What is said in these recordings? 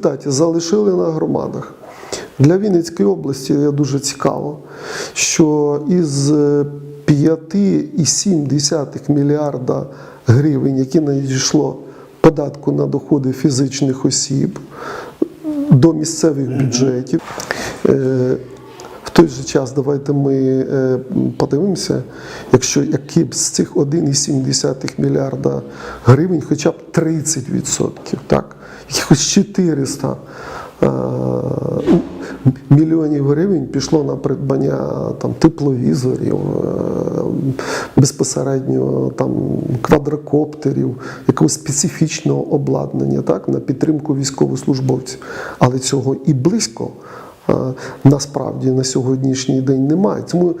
результаті залишили на громадах. Для Вінницької області Я дуже цікаво, що із е, 5,7 мільярда гривень, які надійшло податку на доходи фізичних осіб до місцевих бюджетів. В той же час давайте ми е, подивимося, якщо які б з цих 1,7 мільярда гривень, хоча б 30%, так, якихось 400 е, мільйонів гривень пішло на придбання там, тепловізорів, е, безпосередньо там, квадрокоптерів, якогось специфічного обладнання так, на підтримку військовослужбовців. Але цього і близько насправді на сьогоднішній день немає. Тому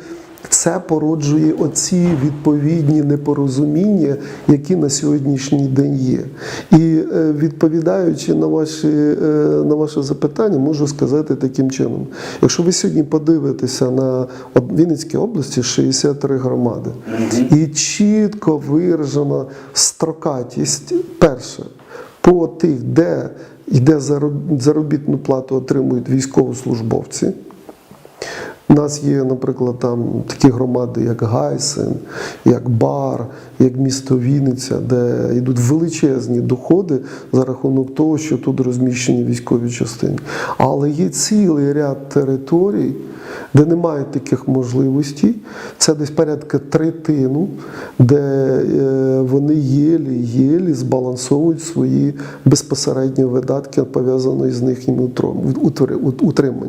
це породжує оці відповідні непорозуміння, які на сьогоднішній день є. І е, відповідаючи на ваші, е, на ваше запитання, можу сказати таким чином: якщо ви сьогодні подивитеся на Вінницькій області 63 громади, і чітко виражена строкатість, перше, по тих, де йде зароб- заробітну плату, отримують військовослужбовці. У нас є, наприклад, там такі громади, як Гайсен, як Бар, як місто Вінниця, де йдуть величезні доходи за рахунок того, що тут розміщені військові частини. Але є цілий ряд територій, де немає таких можливостей. Це десь порядка третину, де е, вони єлі-єлі збалансовують свої безпосередні видатки, пов'язані з їхнім утриманням.